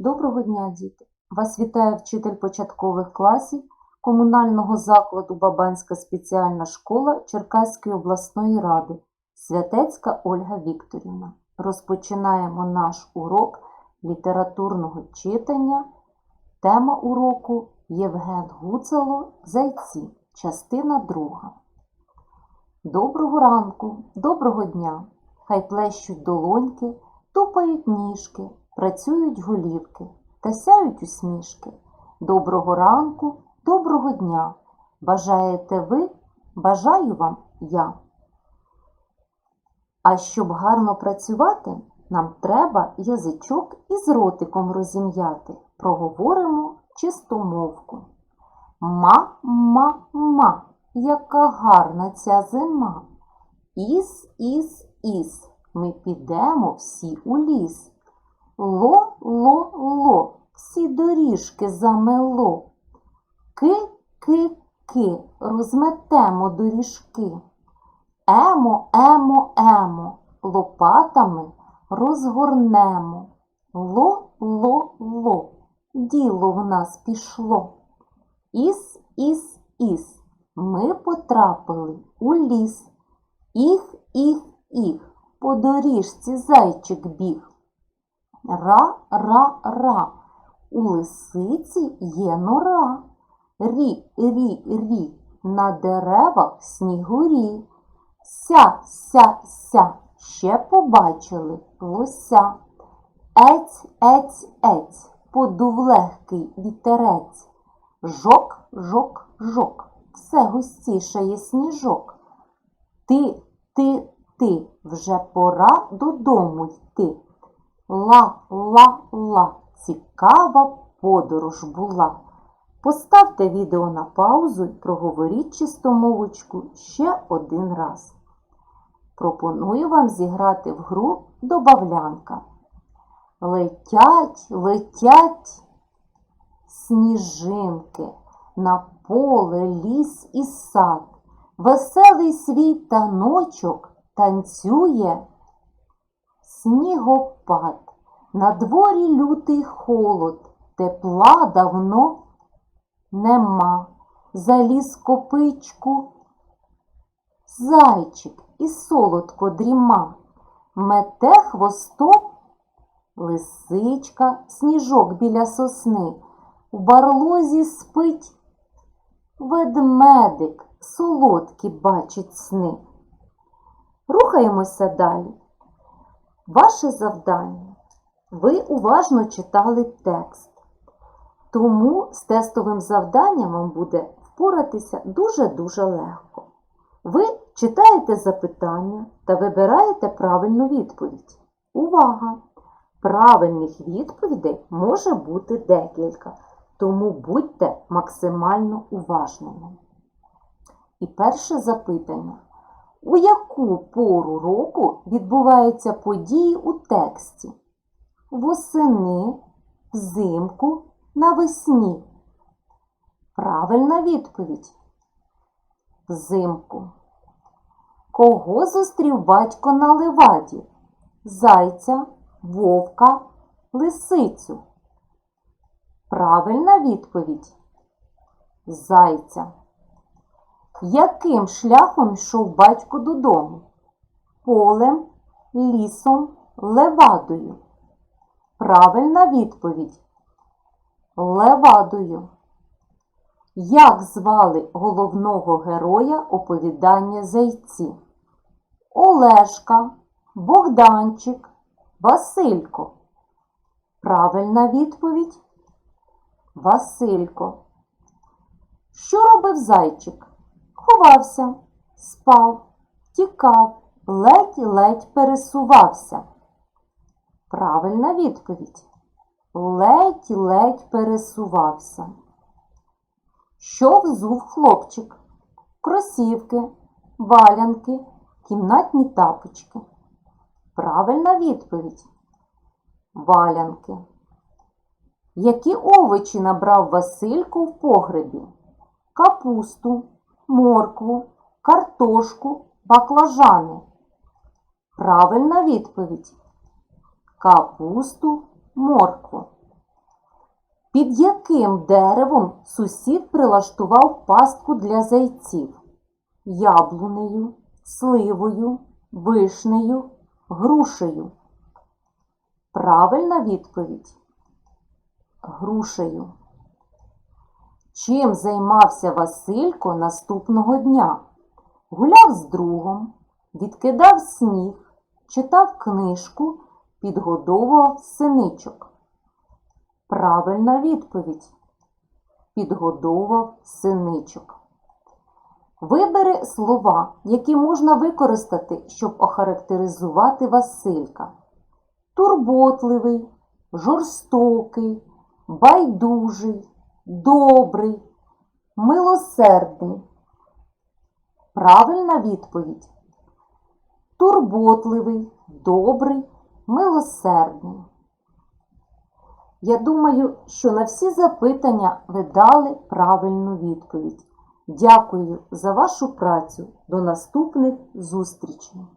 Доброго дня, діти! Вас вітає вчитель початкових класів комунального закладу Бабанська спеціальна школа Черкаської обласної ради Святецька Ольга Вікторівна. Розпочинаємо наш урок літературного читання. Тема уроку Євген Гуцало Зайці. Частина друга. Доброго ранку, доброго дня! Хай плещуть долоньки, тупають ніжки, працюють голівки та сяють усмішки. Доброго ранку, доброго дня! Бажаєте ви, бажаю вам я. А щоб гарно працювати, нам треба язичок із ротиком розім'яти. Проговоримо чистомовку. Ма-ма-ма, яка гарна ця зима. Іс, іс, іс, ми підемо всі у ліс. Ло, ло, ло, всі доріжки замело. Ки, ки, ки, розметемо доріжки. Емо, емо, емо, лопатами розгорнемо. Ло, ло, ло, діло в нас пішло. Іс, іс, іс, ми потрапили у ліс. Іх, іх, іх, по доріжці зайчик біг. Ра, ра, ра, у лисиці є нора. Рі, рі, рі, на деревах снігурі. Ся, ся, ся, ще побачили лося. Ець, ець, ець, подув легкий вітерець. Жок, жок, жок, все густішає сніжок. Ти, ти, ти, вже пора додому йти. Ла, ла, ла, цікава подорож була. Поставте відео на паузу і проговоріть чистомовочку ще один раз. Пропоную вам зіграти в гру Добавлянка. Летять, летять сніжинки на поле, ліс і сад. Веселий свій таночок танцює снігопад. На дворі лютий холод, тепла давно нема. Заліз копичку зайчик і солодко дріма. Мете хвостом лисичка, сніжок біля сосни. У барлозі спить ведмедик, солодкі бачить сни. Рухаємося далі. Ваше завдання. Ви уважно читали текст. Тому з тестовим завданням вам буде впоратися дуже-дуже легко. Ви читаєте запитання та вибираєте правильну відповідь. Увага! Правильних відповідей може бути декілька, тому будьте максимально уважними. І перше запитання. У яку пору року відбуваються події у тексті? Восени, взимку, навесні? Правильна відповідь. Взимку. Кого зустрів батько на леваді? Зайця, вовка, лисицю? Правильна відповідь. Зайця. Яким шляхом йшов батько додому? Полем, лісом, левадою. Правильна відповідь. Левадою. Як звали головного героя оповідання зайці? Олешка, Богданчик, Василько. Правильна відповідь Василько. Що робив зайчик? Ховався, спав, тікав, ледь-ледь пересувався. Правильна відповідь. Ледь-ледь пересувався. Що взув хлопчик? Кросівки, валянки, кімнатні тапочки. Правильна відповідь. Валянки. Які овочі набрав Василько в погребі? Капусту, моркву, картошку, баклажани. Правильна відповідь. Капусту, моркву. Під яким деревом сусід прилаштував пастку для зайців? Яблунею, сливою, вишнею, грушею. Правильна відповідь грушею. Чим займався Василько наступного дня? Гуляв з другом, відкидав сніг, читав книжку, підгодовував синичок. Правильна відповідь. Підгодовував синичок. Вибери слова, які можна використати, щоб охарактеризувати Василька. Турботливий, жорстокий, байдужий, добрий, милосердний. Правильна відповідь. Турботливий, добрий, милосердний. Я думаю, що на всі запитання ви дали правильну відповідь. Дякую за вашу працю. До наступних зустрічей!